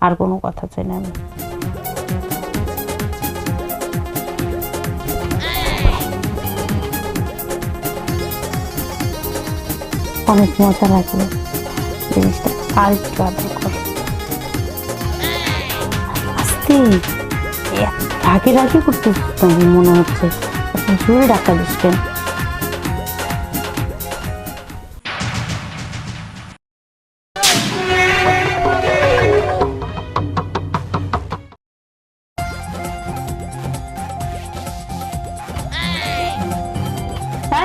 আর কোনো কথা চাই না আমি। অনেক মজা লাগবে জিনিসটা। আর একটু আদর কর। আস্তে। রাগে রাগে করতে মনে হচ্ছে। জোরে ডাক্তার দিস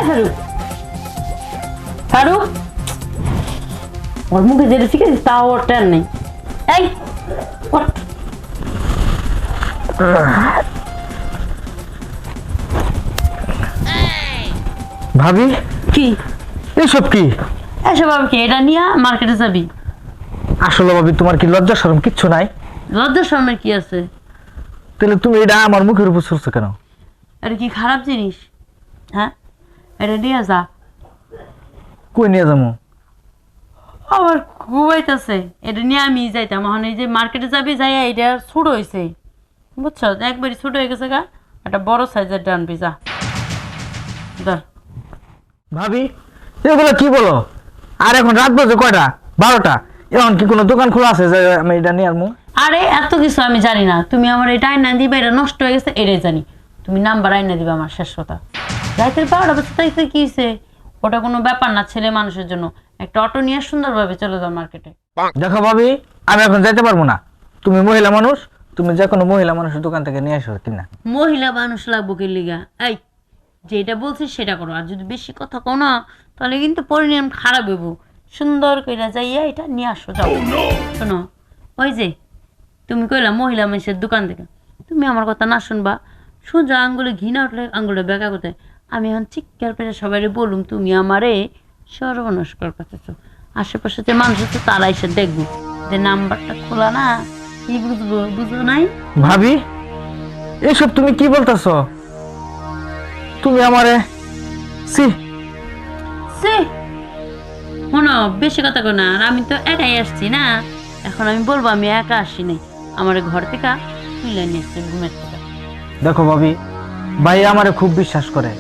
ফারুক। ফারুক? ওর মুখে যেটা ঠিক আছে তাও ওর টান নেই। এই ভাবি? কি? এসব কি? এসব আমি কি? এটা নিয়ে মার্কেটে যাবি। আসলে ভাবি তোমার কি লজ্জা শরম? কিচ্ছু নাই। লজ্জা শর্মের কি আছে? তাহলে তুমি এটা আমার মুখের উপর ছুড়ছো কেন? এটা কি খারাপ জিনিস? হ্যাঁ? এটা নিয়ে যা কই নিয়ে যাব আবার ঘুমাইতেছে এটা নিয়ে আমি যাইতাম। এখন এই যে মার্কেটে যাবি যাই এটা ছোট হয়েছে বুঝছ? একবারই ছোট হয়ে গেছে গা। একটা বড় সাইজের ডানবি যা ধর। ভাবি এগুলো কি বলো? আর এখন রাত বাজে কয়টা? বারোটা। এখন কি কোনো দোকান খোলা আছে যে আমি এটা নিয়ে আনব আরে এত কিছু আমি জানি না। তুমি আমার এটা আইনা দিবে এটা নষ্ট হয়ে গেছে এটাই জানি। তুমি নাম্বার আইনা দিবে আমার শেষ কথা। রাতের বারোটা বাজে তাইতে কি হয়েছে? ওটা কোনো ব্যাপার না ছেলে মানুষের জন্য। একটা অটো নিয়ে সুন্দরভাবে চলে যাও মার্কেটে। দেখো ভাবি আমি এখন যাইতে পারব না। তুমি মহিলা মানুষ তুমি যে কোনো মহিলা মানুষের দোকান থেকে নিয়ে আসো কিনা মহিলা মানুষ লাগবো কি লিগা? এই যেটা বলছিস সেটা করো। আর যদি বেশি কথা কও না তাহলে কিন্তু পরিণাম খারাপ হইব। সুন্দর কইরা যাইয়া এটা নিয়ে আসো যাও। শোনো ওই যে তুমি কইলা মহিলা মানুষের দোকান থেকে। তুমি আমার কথা না শুনবা। সোজা আঙ্গুলে ঘৃণা উঠলে আঙ্গুলে বেকা করতে। আমি এখন চিৎকার পেরে সবাই বলুম তুমি আমারে সর্বনাশ কর করতেছ। আশেপাশে যে মানুষ আছে তারা এসে দেখব। যে নাম্বারটা খোলা না কি বুঝব বুঝো নাই? ভাবি এসব তুমি কি বলতেছ? তুমি আমারে সি সে শোনো বেশি কথা কো না আর আমি তো একাই আসছি না। এখন আমি বলব আমি একা আসি নাই। আমার ঘর থেকে তুলে নিয়ে ঘুমের থেকে। দেখো ভাবি ভাই আমারে খুব বিশ্বাস করে।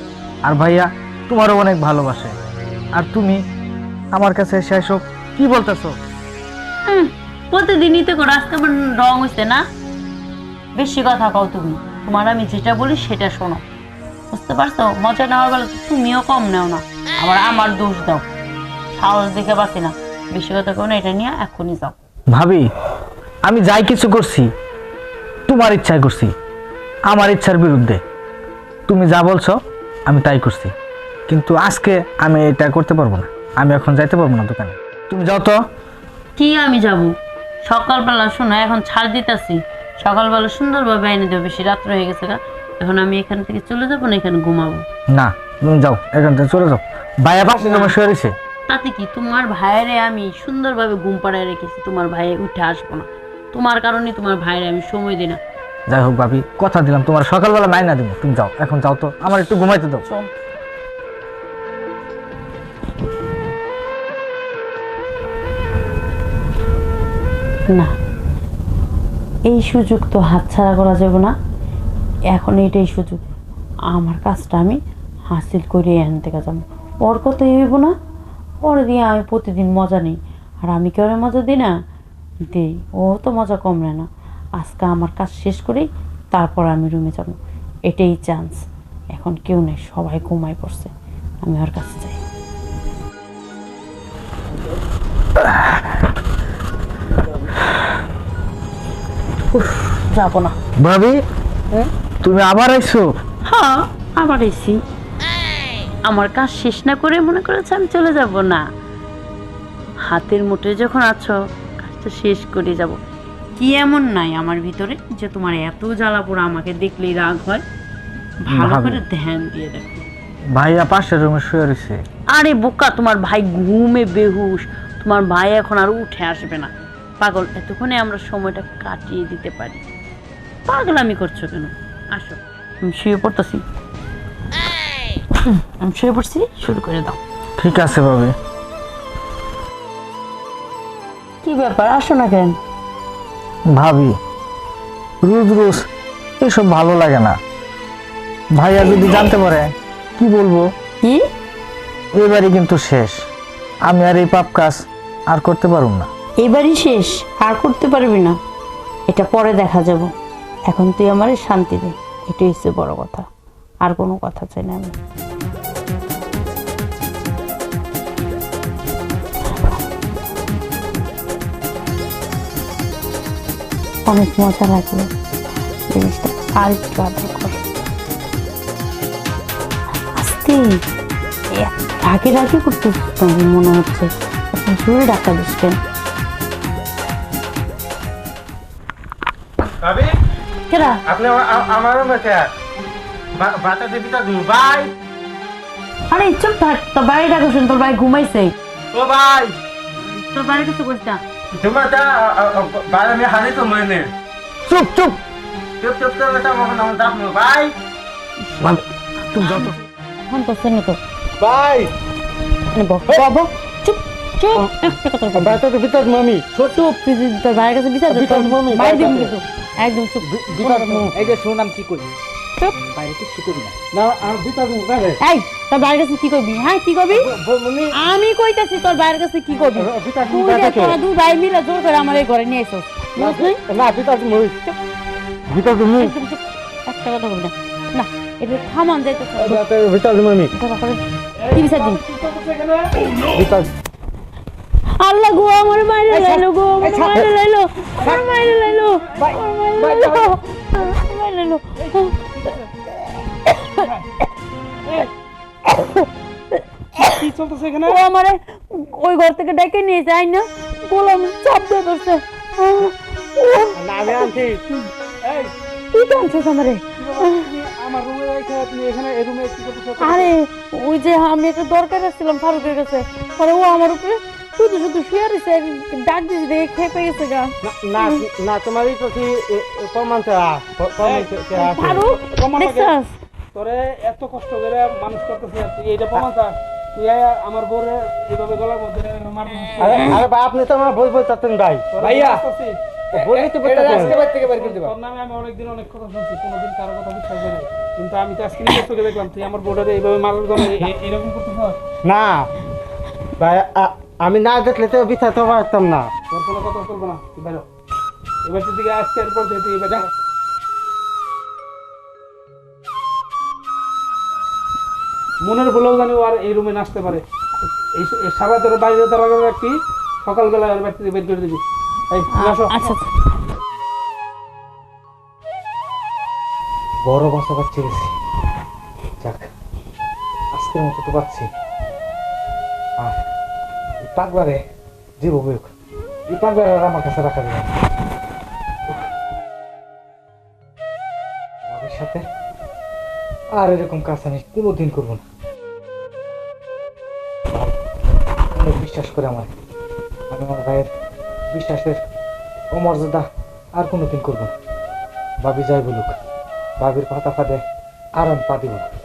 আর ভাইয়া তোমারও অনেক ভালোবাসে। আর তুমি আমার কাছে এসে এসব কি বলতেছো? প্রতিদিনই তো করো আজকে আমার রং হইছে না। বেশি কথা কও তুমি। তোমার আমি যেটা বলি সেটা শোনো। বুঝতে পারছ? মজা নেওয়ার বেলা তুমিও কম নেও না। আবার আমার দোষ দাও। সাহস দেখে পাচ্ছি না। বেশি কথা কও না এটা নিয়ে এখনই যাও। ভাবি আমি যাই কিছু করছি তোমার ইচ্ছায় করছি। আমার ইচ্ছার বিরুদ্ধে। তুমি যা বলছো আমি তাই করছি। কিন্তু আজকে আমি এটা করতে পারব না। আমি এখন যাইতে পারব না দোকানে। তুমি যাও তো। কি আমি যাব? সকালবেলা শোনো এখন ছাড় দিতেছি। সকালবেলা সুন্দরভাবে এনে দেবো বেশি রাত্র হয়ে গেছে গা। এখন আমি এখান থেকে চলে যাব না এখানে ঘুমাবো? না তুমি যাও এখান থেকে চলে যাও। ভাইয়া পাশে তোমার শুয়ে রয়েছে? তাতে কি? তোমার ভাইয়েরে আমি সুন্দরভাবে ঘুম পাড়ায় রেখেছি তোমার ভাইয়ে উঠে আসব না। তোমার কারণে তোমার ভাইয়েরে আমি সময় দিই না। যাই হোক ভাবি কথা দিলাম তোমার সকালবেলা নাই না দিব। তুমি যাও এখন যাও তো আমার একটু ঘুমাইতে দাও। না এই সুযোগ তো হাতছাড়া করা যাবে না। এখন এটাই সুযোগ আমার কাজটা আমি হাসিল করে এখান থেকে যাব। ওর কথাই হইব না ওর দিয়ে আমি প্রতিদিন মজা নিই। আর আমি কি ওরে মজা দিই না? দিই ও তো মজা কম না। আজকে আমার কাজ শেষ করেই তারপর আমি রুমে যাব। এটাই চান্স এখন কেউ নেই সবাই ঘুমায় পড়ছে। আমি ওর কাছে যাই। যাব না। ভাবি তুমি আবার আইছো? হ্যাঁ আবার এসি আমার কাজ শেষ না করে মনে করেছে আমি চলে যাব না। হাতের মুঠে যখন আছো কাজটা শেষ করে যাব। কি এমন নাই আমার ভিতরে যে তোমার এত জ্বালা পোড়া আমাকে দেখলেই রাগ হয়? ভালো করে ধ্যান দিয়ে দেখো। ভাইয়া পাশের রুমে শুয়ে রয়েছে। আরে বোকা তোমার ভাই ঘুমে বেহুশ। তোমার ভাই এখন আর উঠে আসবে না। পাগল এতক্ষণে আমরা সময়টা কাটিয়ে দিতে পারি। পাগলামি করছ কেন? আসো। আমি শুয়ে পড়তেছি। আমি শুয়ে পড়ছি শুরু করে দাও। ঠিক আছে ভাবি কি ব্যাপার? আসো না কেন? ভাবি রোজ রোজ এসব ভালো লাগে না। ভাইয়া যদি জানতে পারে কি বলব? কি? এবারে কিন্তু শেষ। আমি আর এই পাপ কাজ আর করতে পারব না। এবারই শেষ আর করতে পারবি না। এটা পরে দেখা যাব। এখন তুই আমার শান্তি দে। এটাই হচ্ছে বড় কথা। আর কোনো কথা চাই না আমি। অনেক মজা লাগল জিনিসটা। আর একটু আদর কর। আস্তে। এ- রাগে রাগে করতে মনে হচ্ছে। জোরে ডাক্তার দিস কেন কেরা? আপনি আমা- আমারও মেসে বাতা দেবী ভাই আরে চুপ থাক ডাকছেন তোর ভাই ঘুমাইছে। ও ভাই! তোর বাড়ি কিছু করিস না তোমার তা ভাই আমি হানি তো মনে চুপ। চুপ চুপ চুপ তা মনে আমার দাপ ভাই! তুমি যত ফোন করছে না তো। ভাই! বাবু চুপ চুপ। একটা কথা না। বাতা দেবী তা মামি তুই তোর ভাইয়ের কাছে তোর মমি, বিচার কিন্তু। একদম চুপ। এই যে শুনাম কি করি চুপ বাইরে কিছু করি না। না আর বিতা দূর কারে এই তোর ভাইয়ের কাছে কি করবি হ্যাঁ? কি করবি? মামি আমি কইতাছি তোর ভাইয়ের কাছে কি করবি। তুই যে তোরা দুই ভাই মিলে জোর করে আমার এই ঘরে নিয়ে আইসস বুঝলি? না বিতা দূর মই বিতা দূর মই একদম একটা কথা বলবি না। না এটা থামান দিন বিতা আল্লাহ গো আমার মাইরে লাইলো গো আমার মাইরে লাইলো আমার মাইরে লাইলো আমার মাইরে লাইলো আমার মাইরে লাইলো। কি এখানে? ও আমারে ওই ঘর থেকে ডেকে নিয়ে যায় না। গোলাম চাপ দিয়ে ধরছে। আমারে? আমার রুমে রাখে আপনি এখানে এই রুমে কি করতেছ? আরে ওই যে আমি একটা দরকার আসছিলাম ফারুকের কাছে। পরে ও আমার উপরে শুধু শুধু শুয়ে রয়েছে ডাক দিয়েছে দেখে খেপে গেছে গা। না না তোমারই তো কি প্রমাণ চাওয়া প্রমাণ চাওয়া ফারুক তোরে এত কষ্ট করে মানুষ করতেছে প্রমাণ আমার বউরে এইভাবে গলার মধ্যে আরে আরে ভাই আপনি তো আমার বই বই চাচ্ছেন ভাই ভাইয়া। তো নামে আমি অনেকদিন অনেক কথা শুনছি কোনোদিন কারও কথা বিশ্বাস করি কিন্তু আমি তো আজকে নিজের চোখে দেখলাম তুই আমার বউটারে এইভাবে মারার জন্য এরকম করতেছ? না। ভাই আমি না দেখলে তো বিচারতে পারতাম না। তোর কোনো কথা চলবো না তুই বেরো। এবার তুই দিকে আজকে এরপর তুই এবার মনের বলেও জানি ও আর এই রুমে নাচতে পারে। এই সারা তোর বাইরে তারা রাখবি সকালবেলা আর থেকে বের করে দিবি। এই আসো। আচ্ছা বড় বাসা পাচ্ছি গেছি যাক আজকের মতো তো পাচ্ছি। আর পাগলারে জীব হোক এই পাগলারে আর আমার কাছে রাখা যাবে আমাদের সাথে আর এরকম কাজ আমি কোনোদিন করব না। করে আমার। আমি আমার ভাইয়ের বিশ্বাসের অমর্যাদা আর কোনো কোনোদিন করব না। বাবি যাই বলুক বাবির পাতা ফাঁদে আর আমি পা দিব না।